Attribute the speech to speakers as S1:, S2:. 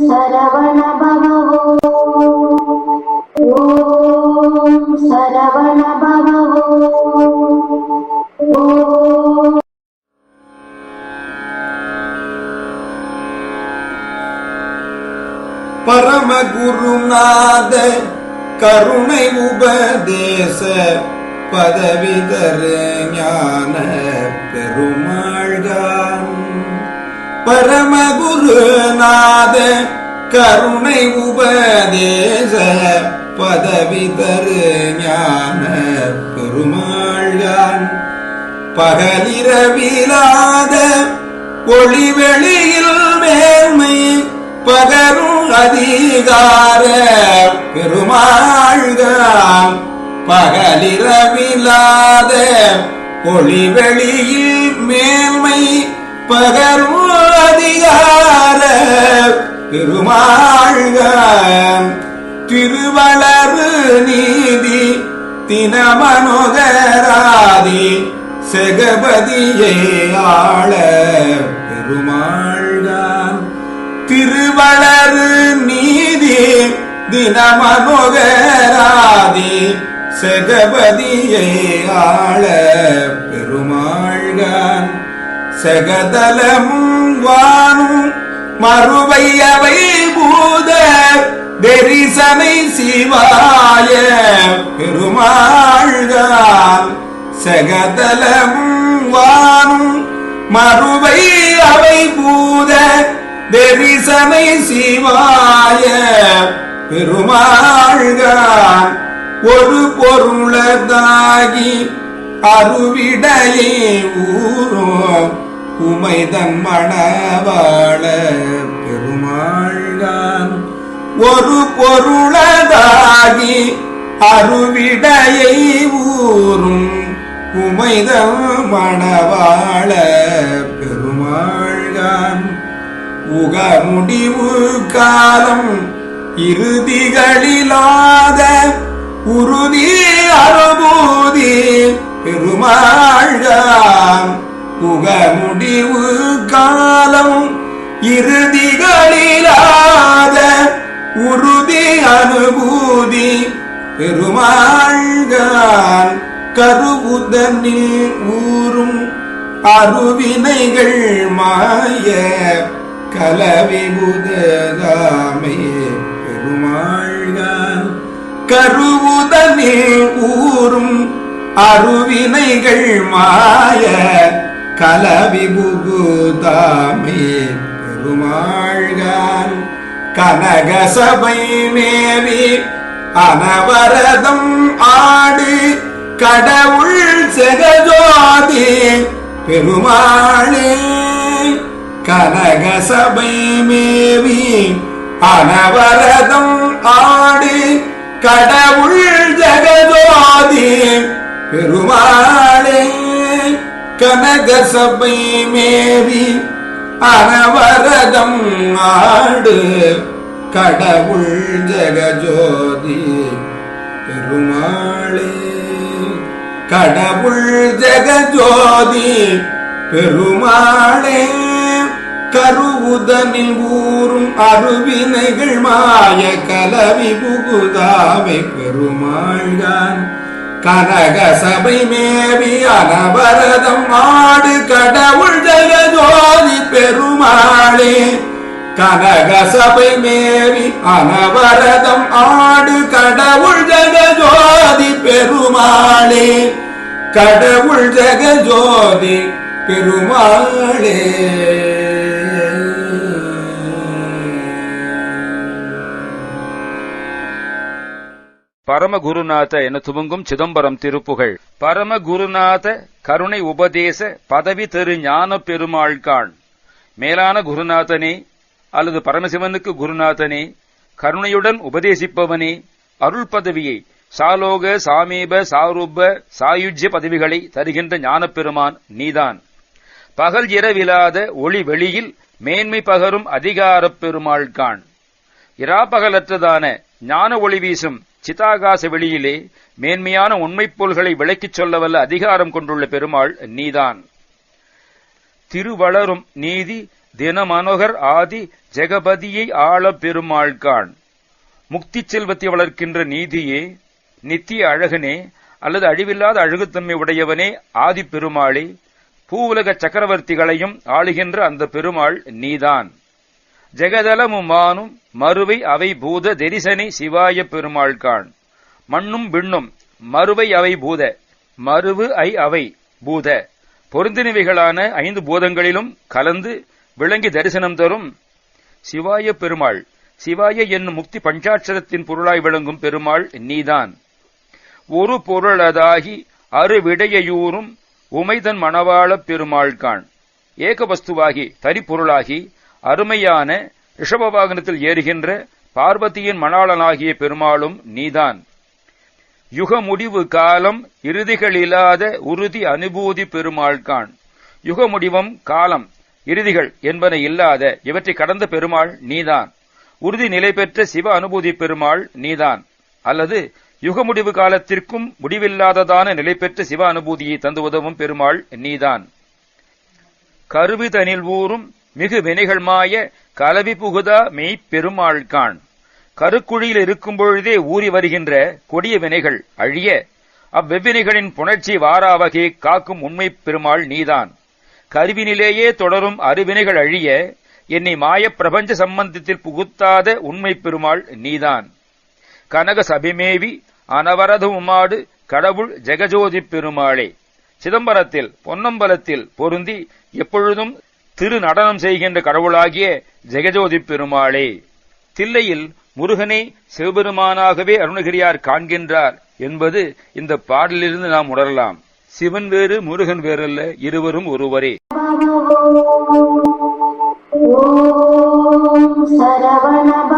S1: சரவண பவோ ஓம் சரவண பவோ ஓம்.
S2: பரமகுருநாத கருணை உபதேச பதவிதர ஞான பெருமாள்கான் பரமகுருநாத கருணை உபதேச பதவி தரு ஞான பெருமாள்கான் பகலிரவிலாத ஒளிவெளியில் மேன்மை பகரும் அதிகார பெருமாள்கான் பகலிரவிலாத ஒளிவெளியில் மேன்மை பகரும் அதிகார திருமாழ்க திருவளரு நீதி தினமனுகராதி செகபதியே ஆள பெருமாழ்கான் திருவளரு நீதி தினமனுகராதி செகபதியே ஆள பெருமாழ்கான் செகதலமும் வானும் மறுவையவை பூத தெரிசனை சிவாய பெருமாழ்தான் செகதலமும் வானும் மறுவை அவை பூத தெரிசனை சிவாய பெருமாழ்தான் ஒரு பொருளதாகி அருவிடையே ஊரும் உமைதன் மணவாள பெருமாள்தான். ஒரு பொருளதாகி அருவிடையை ஊரும் உமைதம் மணவாள பெருமாள்தான். உக முடிவு காலம் இறுதிகளிலாத உறுதி அனுபூதி பெருமாள்காம் புக முடிவு காலம் இறுதிகளிலாத உறுதி அனுபூதி பெருமாள்கான் கருவுதனில் ஊறும் அருவினைகள் மாய கலவிபுதாமே பெருமாள்கான் கருவுதனில் ஊறும் அருவினைகள் மாய கலவிபுகுதாமே பெருமாள்கான். கனகசபை மேவி அனவரதம் ஆடு. கடவுள் செகஜோதி பெருமாளே. கனகசபை மேவி அனவரதம் ஆடு. கடவுள் ஜெகஜோதி பெருமாளே. கனக சபை மேவி அனவரதம் ஆடு. கடவுள் ஜெகஜோதி பெருமாளே. கடவுள் ஜெகஜோதி பெருமாளே. கருவுதனில் ஊரும் அருவினைகள் மாய கலவி புகுதாவை பெருமாள்தான். கனக சபை மேவி அனவரதம் ஆடு கடவுள் ஜெகஜோதி பெருமாளே. கனக சபை மேவி அனவரதம் ஆடு கடவுள் ஜெகஜோதி பெருமாளே. கடவுள் ஜெகஜோதி பெருமாளே.
S3: பரமகுருநாத என துவங்கும் சிதம்பரம் திருப்புகழ். பரமகுருநாத கருணை உபதேச பதவி தெரு ஞான பெருமாள்கான். மேலான குருநாதனே அல்லது பரமசிவனுக்கு குருநாதனே கருணையுடன் உபதேசிப்பவனே அருள் பதவியை சாலோக சாமீப சாரூப சாயுஜ்ய பதவிகளை தருகின்ற ஞானப்பெருமான் நீதான். பகல் இரவிலாத ஒளி வெளியில் மேன்மை பகரும் அதிகாரப் பெருமாள்கான். இராப்பகலற்றதான ஞான ஒளி வீசும் சிதாகாச வெளியிலே மேன்மையான உண்மைப்போல்களை விளக்கிச் சொல்லவல்ல அதிகாரம் கொண்டுள்ள பெருமாள் நீதான். திருவளரும் நீதி தினமனோகர் ஆதி ஜெகபதியை ஆளப் பெருமாள்கான் முக்தி செல்வத்தை வளர்க்கின்ற நீதியே நித்திய அழகனே அல்லது அழிவில்லாத அழகுத்தன்மை உடையவனே ஆதி பெருமாளே பூவுலக சக்கரவர்த்திகளையும் ஆளுகின்ற அந்த பெருமாள் நீதான். ஜெகதலமுமானும் மறுவை அவை பூத தெரிசனை சிவாய பெருமாள்கான் மண்ணும் விண்ணும் மறுவை அவை பூத மறுவு ஐ அவை பூத. பொருந்தினவைகளான ஐந்து பூதங்களிலும் கலந்து விளங்கி தரிசனம் தரும் சிவாய பெருமாள். சிவாய என்னும் முக்தி பஞ்சாட்சரத்தின் பொருளாய் விளங்கும் பெருமாள் நீதான். ஒரு பொருளதாகி அருவிடையூறும் உமைதன் மணவாளப் பெருமாள்கான் ஏகவஸ்துவாகி தரிப்பொருளாகி அருமையான ரிஷப வாகனத்தில் ஏறுகின்ற பார்வதியின் மணாளனாகிய பெருமாளும் நீதான். யுக முடிவு காலம் இறுதிகளில்லாத உறுதி அனுபூதி பெருமாள்கான். யுக முடிவம் காலம் இறுதிகள் என்பன இல்லாத இவற்றை கடந்த பெருமாள் நீதான். உறுதி நிலை பெற்ற சிவ அனுபூதி பெருமாள் நீதான். அல்லது யுக முடிவு காலத்திற்கும் முடிவில்லாததான நிலை பெற்ற சிவ அனுபூதியை தந்து உதவும் பெருமாள் நீதான். கருவிதனில் ஊறும் மிகு வினைகள் மாய கலவி புகுதா மெய்ப்பெருமாள்கான் கருக்குழியில் இருக்கும் பொழுதே ஊறி வருகின்ற கொடிய வினைகள் அழிய அவ்வெவ்வினைகளின் புணர்ச்சி வாராவகை காக்கும் உண்மை பெருமாள் நீதான். கருவினிலேயே தொடரும் அருவினைகள் அழிய என்னை மாயப் பிரபஞ்ச சம்பந்தத்தில் புகுத்தாத உண்மை பெருமாள் நீதான். கனக சபிமேவி அனவரத உமாடு கடவுள் ஜெகஜோதி பெருமாளே. சிதம்பரத்தில் பொன்னம்பலத்தில் பொருந்தி எப்பொழுதும் திரு நடனம் செய்கின்ற கடவுளாகிய ஜெகஜோதி பெருமாளே தில்லையில் முருகனை சிவபெருமானாகவே அருணகிரியார் காண்கின்றார் என்பது இந்த பாடலிலிருந்து நாம் உணரலாம். சிவன் வேறு முருகன் வேறல்ல இருவரும் ஒருவரே.
S1: ॐ